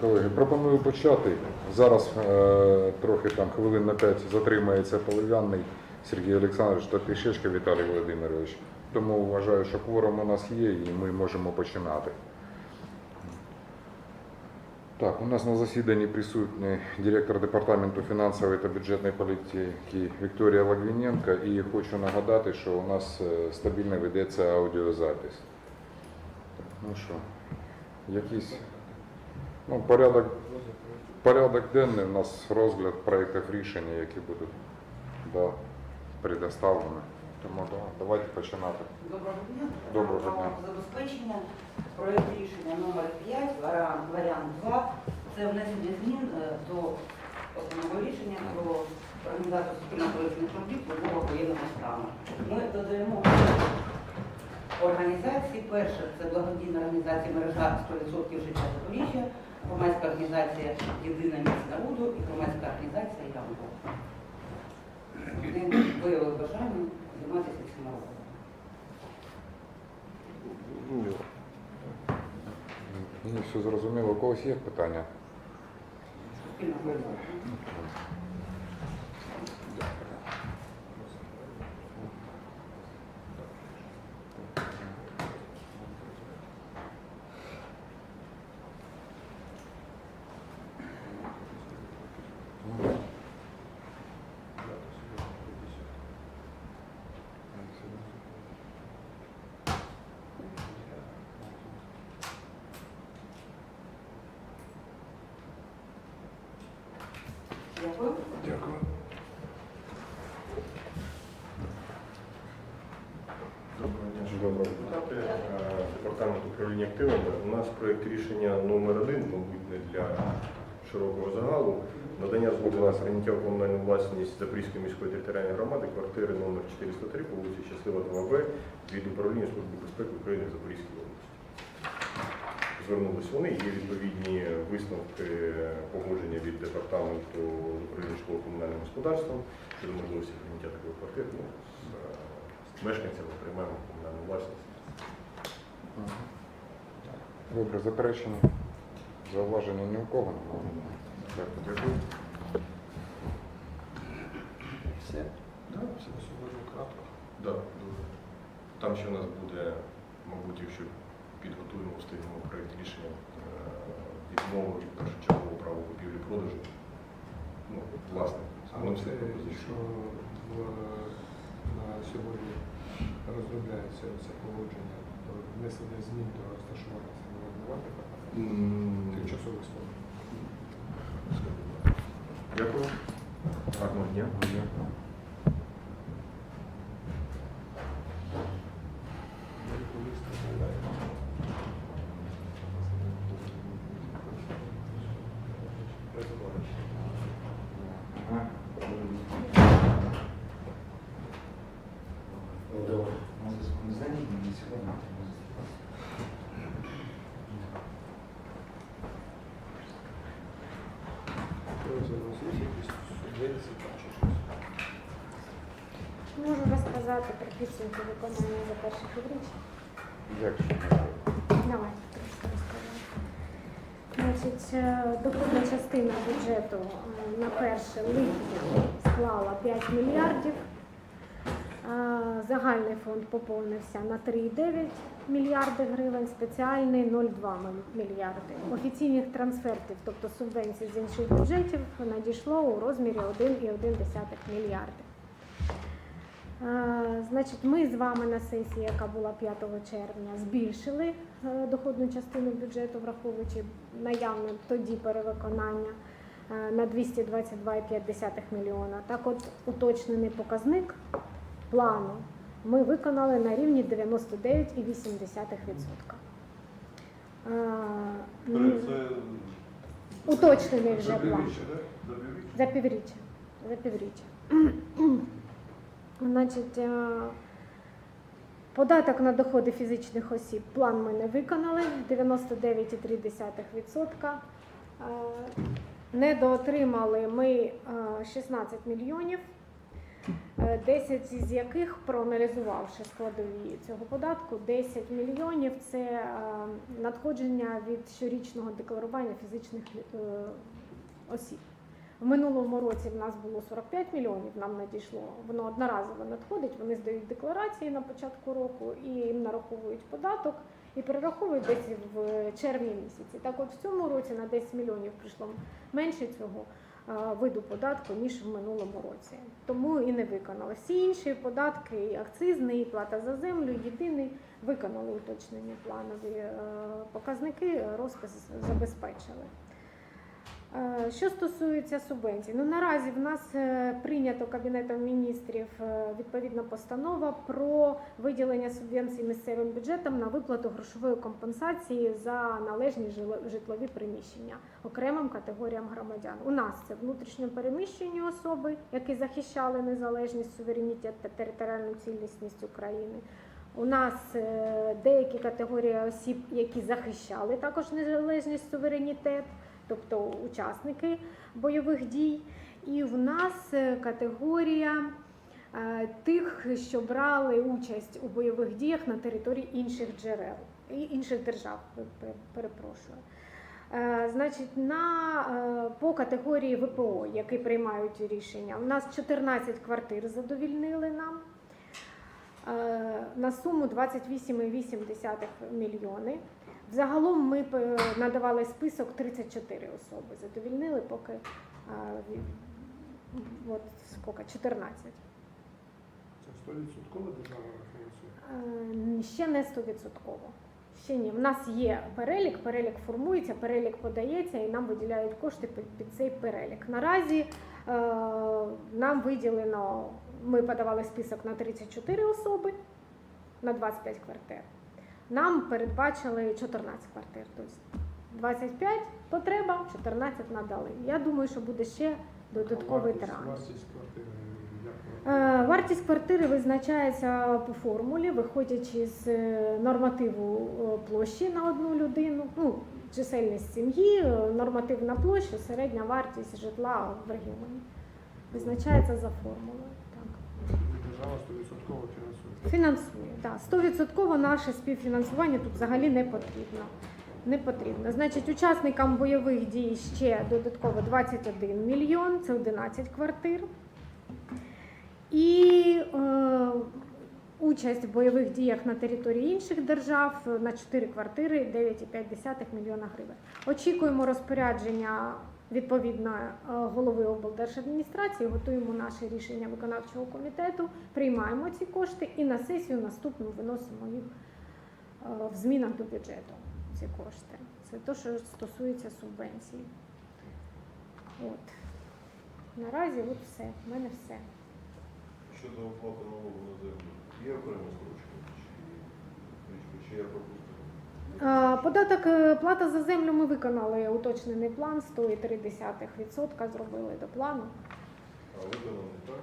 Колеги, пропоную почати. Зараз е, трохи там хвилин на 5 затримається Полив'яний Сергій Олександрович та Пішечка Віталій Володимирович. Тому вважаю, що кворум у нас є і ми можемо починати. Так, у нас на засіданні присутній директор департаменту фінансової та бюджетної політики Вікторія Лагвіненко. І хочу нагадати, що у нас е, стабільно ведеться аудіозапис. Так, ну що, якісь ну, порядок, порядок денний у нас розгляд проєктів рішення, які будуть да, предоставлені. Тому да, давайте починати. Доброго дня. Доброго дня. Забезпечення. Проект рішення номер 5, варіант, варіант 2. Це внесення змін е, до основного рішення про організацію суспільно-політичних робіт в воєнного стану. Ми додаємо організації. Перше це благодійна організація мережа 100% життя Запоріжжя, громадська організація Єдина міць народу і громадська організація Ямбо. Вони виявили бажання займатися цим роботом. Мені все зрозуміло. У когось є питання? Суспільна політика. Дякую. Дякую. Доброго Депутати, Департамент управління активами. У нас проєкт рішення номер один, мабуть, не для широкого загалу. Надання згоди на прийняття в комунальну власність Запорізької міської територіальної громади квартири номер 403 по вулиці Щаслива 2Б від управління Служби безпеки України в Запорізькій області. Звернулись вони, є відповідні висновки погодження від департаменту управління житлово-комунальним господарством щодо можливості прийняття такої квартири. Мешканцями приймаємо комунальну власність. Добре, заперечення. Зауваження ні у кого немає. Дякую. Дякую. Все? Да, все сьогодні кратко. Да, дуже. Там ще у нас буде, мабуть, якщо підготуємо, встигнемо проєкт рішення е, відмови від першочергового права купівлі-продажу. Ну, власне, воно це, все пропозиції. Сьогодні розробляється це погодження про внесення змін до розташування М, тимчасових споруд. Дякую. Гарного дня. Підсумки виконання за перше півріччя. Як ще? Давайте трошки розкажу. Значить, е, доходна частина бюджету е, на 1 липня склала 5 мільярдів. Е, Загальний фонд поповнився на 3,9 мільярди гривень, спеціальний 0,2 мільярди. Офіційних трансфертів, тобто субвенцій з інших бюджетів, надійшло у розмірі 1,1 мільярди. Значить, ми з вами на сесії, яка була 5 червня, збільшили е, доходну частину бюджету, враховуючи наявне тоді перевиконання е, на 222,5 мільйона. Так от уточнений показник плану ми виконали на рівні 99,8%. Е, Уточнений вже план. За півріччя. За півріччя. Значить, е, податок на доходи фізичних осіб план ми не виконали 99,3%. Е, Недоотримали ми е, 16 мільйонів. Е, е, 10 з яких, проаналізувавши складові цього податку, 10 мільйонів це е, надходження від щорічного декларування фізичних е, осіб. В минулому році в нас було 45 мільйонів, нам надійшло, воно одноразово надходить, вони здають декларації на початку року і їм нараховують податок і перераховують десь в червні місяці. Так от в цьому році на 10 мільйонів прийшло менше цього виду податку, ніж в минулому році. Тому і не виконали. Всі інші податки, і акцизний, і плата за землю, єдиний, виконали уточнені планові е, показники, розпис забезпечили. Е, Що стосується субвенцій, ну наразі в нас е, прийнято Кабінетом міністрів е, відповідна постанова про виділення субвенцій місцевим бюджетам на виплату грошової компенсації за належні житлові приміщення окремим категоріям громадян. У нас це внутрішньо переміщені особи, які захищали незалежність, суверенітет та територіальну цілісність України. У нас деякі категорії осіб, які захищали також незалежність, суверенітет тобто учасники бойових дій. І в нас е, категорія е, тих, що брали участь у бойових діях на території інших джерел інших держав. пер- пер- Перепрошую. Е, Значить, на, по категорії ВПО, які приймають рішення, у нас 14 квартир задовільнили нам на суму 28,8 мільйони. Взагалом ми е, надавали список 34 особи. Задовільнили поки ві- от скільки, 14. Це 100% держава фінансує. Е, Ще не 100%. Ще ні. У нас є перелік, перелік формується, перелік подається і нам виділяють кошти під, під цей перелік. Наразі е, нам виділено, ми подавали список на 34 особи на 25 квартир. Нам передбачили 14 квартир. Тобто 25 потреба, 14 надали. Я думаю, що буде ще додатковий Вартість-. Вартість квартири, як? Е, Вартість квартири визначається по формулі, виходячи з е, нормативу е, площі на одну людину, ну, чисельність сім'ї, нормативна площа, середня вартість житла в регіоні. Визначається за формулою. Держава 100% фінансує. Фінансує, так. Стовідсотково наше співфінансування тут взагалі не потрібно. Не потрібно. Значить, учасникам бойових дій ще додатково 21 мільйон, це 11 квартир. І е, участь в бойових діях на території інших держав на 4 квартири 9,5 мільйона гривень. Очікуємо розпорядження відповідно е, голови облдержадміністрації, готуємо наше рішення виконавчого комітету, приймаємо ці кошти і на сесію наступну виносимо їх е, в змінах до бюджету. Ці кошти. Це те, що стосується субвенцій. От. Наразі от все. В мене все. Щодо оплати налогу на землю, є окрема строчка? Чи, чи я пропустив? А, Податок е, плата за землю ми виконали уточнений план 103% зробили до плану. А виконаний, так?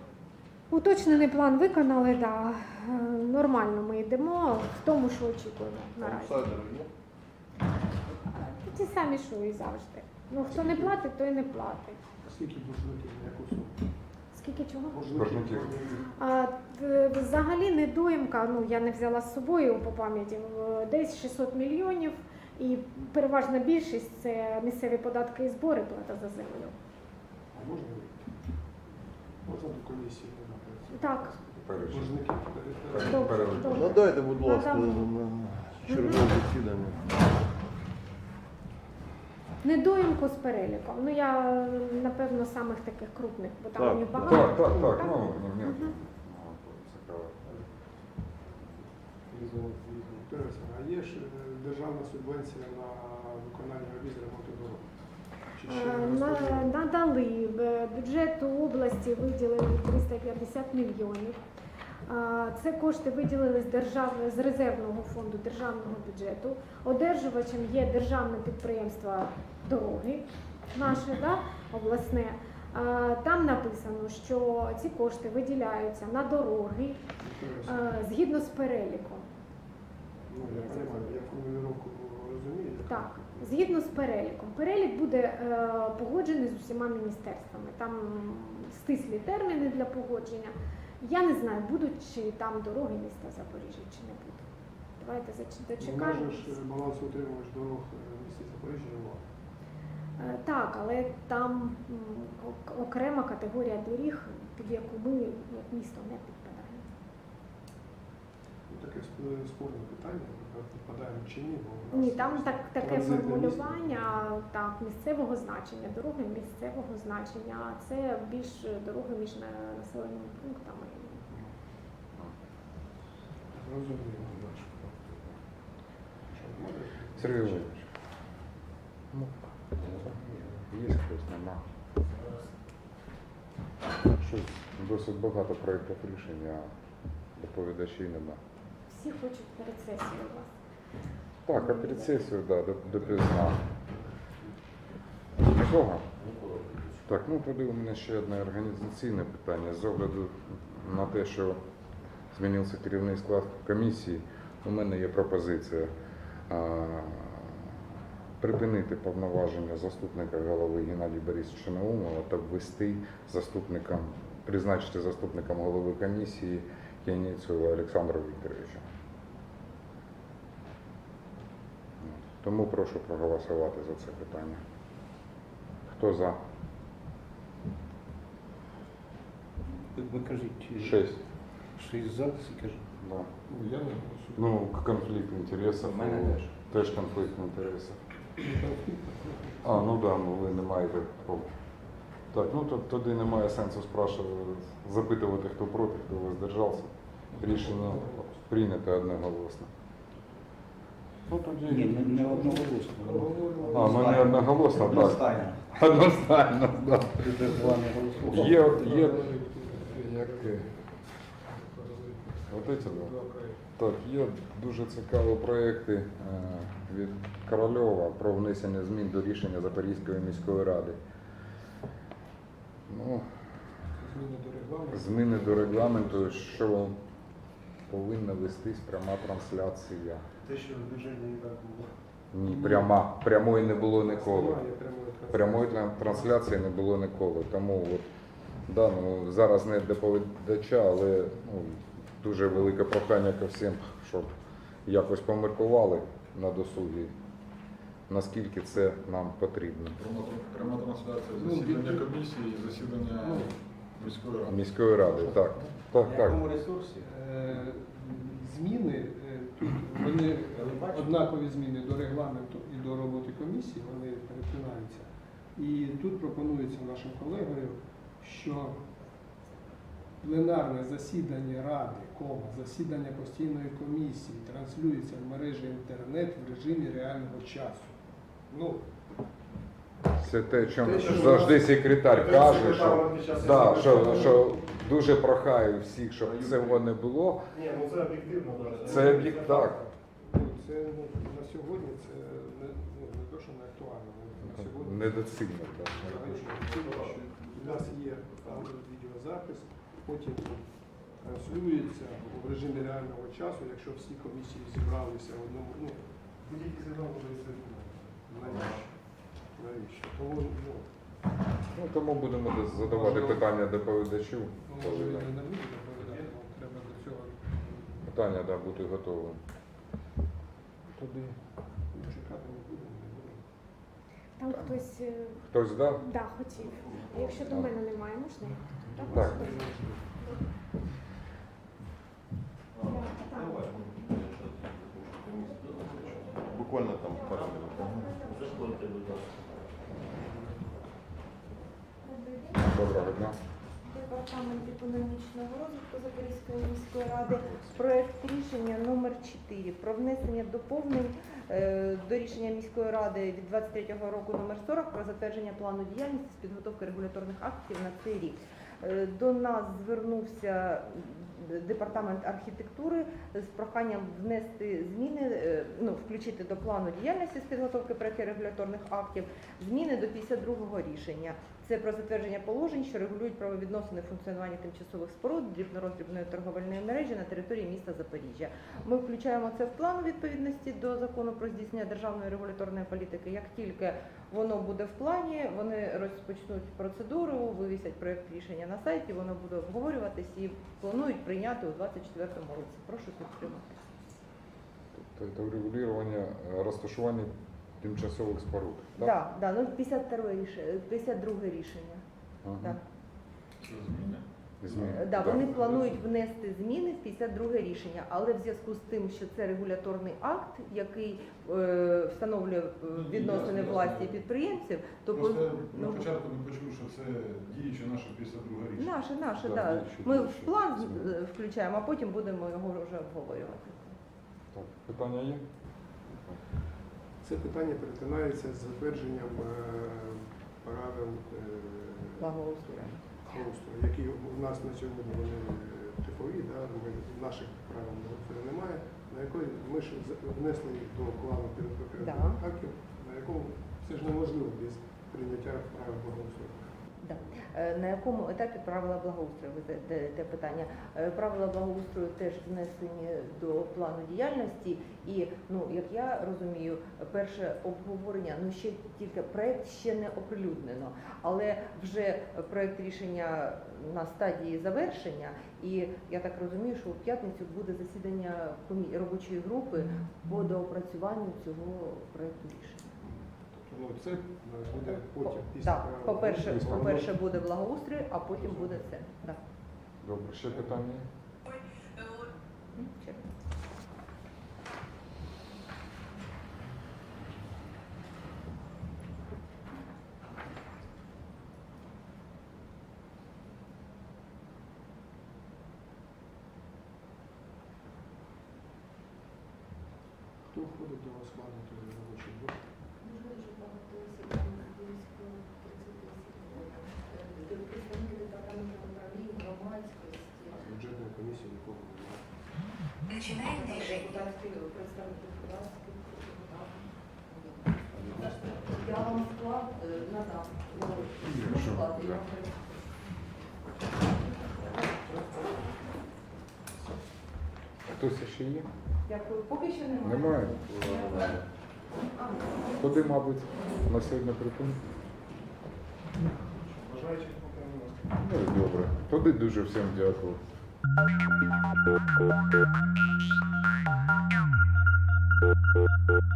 Уточнений план виконали, да. Е, Нормально ми йдемо в тому, що очікуємо наразі. Ті самі, що і завжди. Ну хто не платить, той не платить. Скільки боржників на яку суму? Скільки чого? Боржників. А, взагалі недоїмка, ну я не взяла з собою по пам'яті, десь 600 мільйонів, і переважна більшість це місцеві податки і збори плата за землю. А можна? Можна до комісії? Так. Боржників добре. Надайте, будь ласка, чергове засідання. Недоїмку з переліком. Ну я напевно самих таких крупних, бо там Так, їх багато. Так, так, так, Так. ну, Мгм. ну, Олексіївна, А є ж е, державна субвенція на виконання робіт з ремонту дорог? Чи ще Е, не на- розподілено? Надали Б- бюджету області виділили 350 мільйонів. Це кошти виділили з держав з резервного фонду державного бюджету. Одержувачем є державне підприємство дороги, наше да, обласне. Там написано, що ці кошти виділяються на дороги згідно з переліком. Ну, я розумію. Так, згідно з переліком. Перелік буде е, погоджений з усіма міністерствами. Там стислі терміни для погодження. Я не знаю, будуть чи там дороги міста Запоріжжя, чи не будуть. Давайте зач- У нас же дочекаємось. ж дорог міста в місті Запоріжжя немає. Е, Так, але там окрема категорія доріг, під яку ми як місто не підпадаємо. Таке спорне питання, ми підпадаємо чи ні, бо у нас Ні, там так, таке транзитне формулювання так, місцевого значення, дороги місцевого значення, а це більш дороги між на- населеними пунктами. місто. Зрозуміло. Що, може? Сергій Володимирович. Ну, є хтось, нема. Щось досить багато проєктів рішень, а доповідачів нема. Всі хочуть перед сесією вас. Так, а перед сесією, да, до, допізна. Нікого? Так, ну тоді у мене ще одне організаційне питання. З огляду на те, що змінився керівний склад комісії, у мене є пропозиція а, припинити повноваження заступника голови Геннадія Борисовича Наумова та ввести заступником, призначити заступником голови комісії Яніцева Олександра Вікторовича. Тому прошу проголосувати за це питання. Хто за? Ви кажіть, Шесть. шість за, скажіть. Да. Ну, я не голосую. Ну, конфлікт інтересів. У мене ну, теж. Теж конфлікт інтересів. Ну, А, ну да, ну ви не маєте прав. Так, ну то, тоді немає сенсу спрашувати, запитувати, хто проти, хто воздержався. Рішення прийнято одноголосно. Ну. Ні, не, не одноголосно. А, ну не одноголосно, так. Одностайно. Одностайно, так. Не голосування. Є, є. Як е, От эти, да. два. Так, є дуже цікаві проекти е, від Корольова про внесення змін до рішення Запорізької міської ради. Ну, Зміни до регламенту. зміни до регламенту, що повинна вестись пряма трансляція. Те, що в бюджеті не так було. Ні, пряма. Прямої не було ніколи. Немає прямої трансляції. Прямої тран- трансляції не було ніколи. Тому от, да, ну, зараз не доповідача, але ну, дуже велике прохання ко всім, щоб якось поміркували на досугі, наскільки це нам потрібно. Пряма, пряма трансляція Ну, засідання від- комісії і засідання Ну, міської ради. Міської ради, так. Так, На так. якому ресурсі? Е, Зміни е, вони однакові зміни до регламенту і до роботи комісії, вони перетинаються. І тут пропонується нашим колегою, що пленарне засідання ради, кома, засідання постійної комісії транслюється в мережі інтернет в режимі реального часу. Ну, Це те, що завжди секретар каже, секретар що, да, що, що дуже прохаю всіх, щоб цього не було. Ні, ну це об'єктивно. Це об'єкт- так. ну, це ну, на сьогодні це не, ну, не то, що не актуально. На сьогодні Недоцільно. так. У нас є аудіо-відеозапис, потім транслюється в режимі реального часу, якщо всі комісії зібралися в одному. Ну, буде відсвітлено. навіщо? Навіщо? Тому ну, Ну, тому будемо задавати питання доповідачу. коли може він і не буде доповідати, але треба до цього Питання, да, бути готовим. Туди. чекати не будемо, не будемо. Там хтось е, Хтось дав? да, хотів. А якщо до мене немає, можна? Так. Давай. Буквально там пару минут. Доброго дня. Департамент економічного розвитку Запорізької міської ради проект рішення номер 4 про внесення доповнень е, до рішення міської ради від 23 року номер 40 про затвердження плану діяльності з підготовки регуляторних актів на цей рік. Е, До нас звернувся департамент архітектури з проханням внести зміни, е, ну включити до плану діяльності з підготовки проєктів регуляторних актів зміни до 52-го рішення. Це про затвердження положень, що регулюють правовідносини функціонування тимчасових споруд дрібнороздрібної торговельної мережі на території міста Запоріжжя. Ми включаємо це в план відповідності до закону про здійснення державної регуляторної політики. Як тільки воно буде в плані, вони розпочнуть процедуру, вивісять проєкт рішення на сайті, воно буде обговорюватись і планують прийняти у 2024 році. Прошу підтримати. Тобто це врегулювання е, розташування тимчасових споруд. Так, да, да, ну 52 рішення, 52 рішення. Ага. Так. Це зміни. Зміни. Е, Да, Так. вони планують внести зміни в 52 рішення, але в зв'язку з тим, що це регуляторний акт, який е, встановлює е, відносини ясно, власті ясно. підприємців, то Просто по- на ну, початку не почув, що це діюче наше 52 рішення. наше, наше, Да, да. діючі, Ми в план Зміни. е, включаємо, а потім будемо його вже обговорювати. Так, питання є? Це питання перетинається з затвердженням е, правил е, Благоустрою. Благоустрою, які у нас на сьогодні вони е, типові, да, ми, наших правил немає, на якої ми ж внесли їх до плану підготовки Да. актів, на якому це ж неможливо без прийняття правил благоустрою. Да. Е, На якому етапі правила благоустрою? Ви задаєте питання. Е, Правила благоустрою теж внесені до плану діяльності, і ну як я розумію, перше обговорення, ну ще тільки проект ще не оприлюднено, але вже проект рішення на стадії завершення, і я так розумію, що у п'ятницю буде засідання робочої групи по доопрацюванню цього проекту рішення. Ну, це е, буде потім після Так, по-перше, по-перше, буде благоустрій, а потім буде це. Да. Добре, ще питання. Хто входить до складу тої робочої групи? А комісії нікого немає. Депутатський представник депутатський. Я вам склад е, надам. Ну, склад я вам. Хтось ще є? Дякую. Поки що немає. Немає. Куди, мабуть, на сьогодні припинити? Бажаючих поки немає. Ну добре. Тоді дуже всім дякую. Thank you.